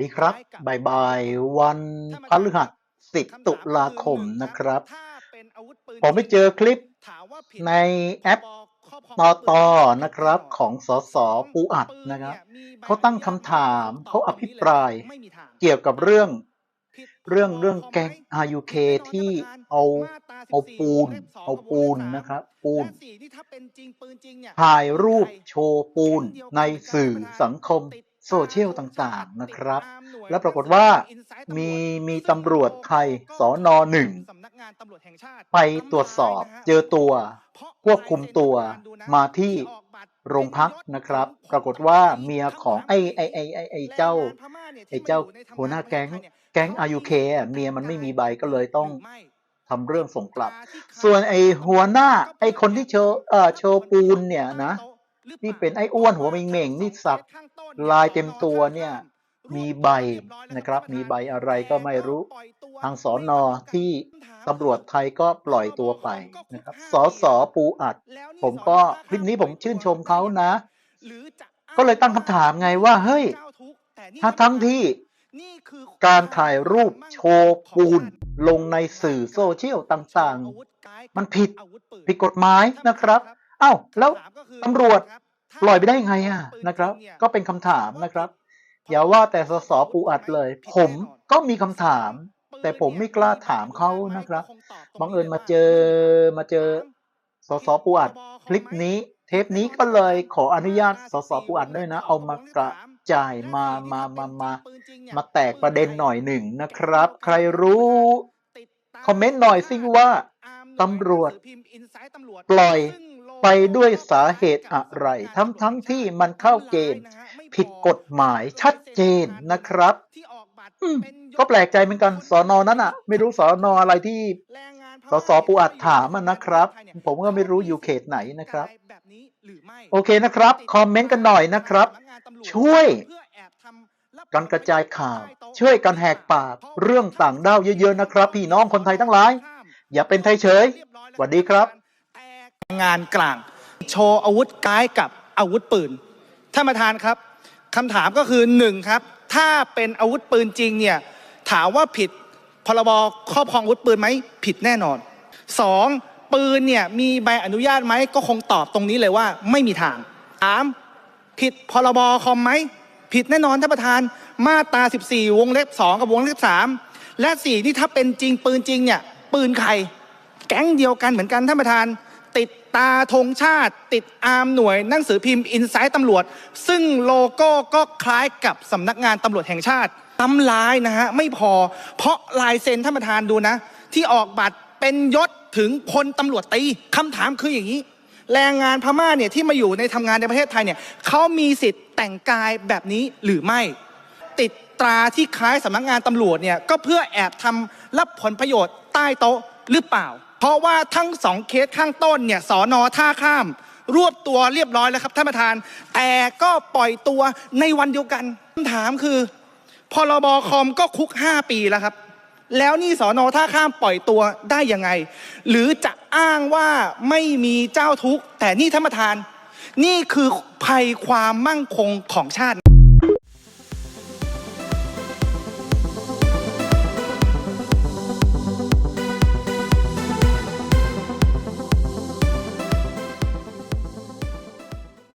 ดีครับบ่ายบายวันพฤหัส10 ตุลาคมนะครับ ผมไปเจอคลิปในแอปตอตอนะครับ ของสสปูอัดนะครับเขาตั้งคำถามเขาอภิปรายเกี่ยวกับเรื่อง เรื่องเรื่องแก๊ง RUK ที่เอาเอาปูน เอาปูนนะครับปูนถ่ายรูปโชว์ปูนในสื่อสังคม โซเชียลต่างๆนะครับ และปรากฏว่ามีมีตำรวจไทยสอนอหนึ่งไปตรวจสอบเจอตัว ควบคุมตัวมาที่โรงพักนะครับ ปรากฏว่าเมียของไอ้ไอ้ไอ้ไอ้ไอ้เจ้าไอ้เจ้าหัวหน้าแก๊งแก๊งอายุเคเมียมันไม่มีใบก็เลยต้องทำเรื่องส่งกลับ ส่วนไอ้หัวหน้าไอ้คนที่โชว์เอ่อโชว์ปูนเนี่ยนะ ที่เป็นไอ้อ้วนหัวเม่งๆนี่สักลายเต็มตัวเนี่ยมีใบนะครับ มีใบอะไรก็ไม่รู้ ทางสอนอที่ตำรวจไทยก็ปล่อยตัวไปนะครับสอสอปูอัด ผมก็คลิปนี้ผมชื่นชมเขานะ ก็เลยตั้งคำถามไงว่า เฮ้ยถ้าทั้งที่การถ่ายรูปโชว์ปูน ลงในสื่อโซเชียลต่างๆ มันผิดผิดกฎหมายนะครับเอ้าแล้วตำรวจปล่อยไปได้ไงอะนะครับ ก็เป็นคำถามนะครับ อย่าว่าแต่สสปูอัดเลย ผมก็มีคำถาม แต่ผมไม่กล้าถามเขานะครับบังเอิญมาเจอมาเจอสสปูอัดคลิปนี้ เทปนี้ก็เลยขออนุญาตสสปูอัดด้วยนะ เอามากระจายมามามามามาแตกประเด็นหน่อยหนึ่งนะครับ ใครรู้คอมเมนต์หน่อยสิว่าตำรวจปล่อย ไปด้วยสาเหตุอะไร ทั้งทั้งที่มันเข้าเกณฑ์ผิดกฎหมายชัดเจนนะครับก็แปลกใจเหมือนกันสอนอนั้นอะ ไม่รู้สอนออะไรที่สสปูอัดถามนะครับ ผมก็ไม่รู้อยู่เขตไหนนะครับ โอเคนะครับ คอมเมนต์กันหน่อยนะครับ ช่วยกันกระจายข่าว ช่วยกันแหกปากเรื่องต่างด้าวเยอะๆนะครับ พี่น้องคนไทยทั้งหลาย อย่าเป็นไทยเฉยสวัสดีครับ งานกลาง โชว์อาวุธคล้ายกับอาวุธปืนท่านประธานครับคำถามก็คือหนึ่งครับ ถ้าเป็นอาวุธปืนจริงเนี่ยถามว่าผิดพรบครอบครองอาวุธปืนไหมผิดแน่นอนสองปืนเนี่ยมีใบอนุญาตไหมก็คงตอบตรงนี้เลยว่าไม่มีทางสามผิดพรบคอมไหมผิดแน่นอนท่านประธานมาตรา 14 วงเล็บ 2 กับวงเล็บ 3 และ 4 ที่ถ้าเป็นจริงปืนจริงเนี่ยปืนใคร แก๊งเดียวกันเหมือนกันท่านประธาน ตาธงชาติ ติดอาร์มหน่วยหนังสือพิมพ์อินไซต์ตำรวจ ซึ่งโลโก้ก็คล้ายกับสำนักงานตำรวจแห่งชาติตำลายนะฮะไม่พอ เพราะลายเซ็นท่านประธานดูนะ ที่ออกบัตรเป็นยศถึงพลตำรวจตีคำถามคืออย่างนี้ แรงงานพม่าเนี่ยที่มาอยู่ในทำงานในประเทศไทยเนี่ยเขามีสิทธิ์แต่งกายแบบนี้หรือไม่ ติดตราที่คล้ายสำนักงานตำรวจเนี่ยก็เพื่อแอบทำรับผลประโยชน์ใต้โต๊ะหรือเปล่า เพราะว่าทั้งสองเคสข้างต้นเนี่ยสอนอท่าข้าม รวบตัวเรียบร้อยแล้วครับท่านประธาน แต่ก็ปล่อยตัวในวันเดียวกันคำถามคือพรบคอมก็คุก 5 ปีแล้วครับ แล้วนี่สอนอท่าข้ามปล่อยตัวได้ยังไง หรือจะอ้างว่าไม่มีเจ้าทุกข์ แต่นี่ท่านประธาน นี่คือภัยความมั่งคงของชาติ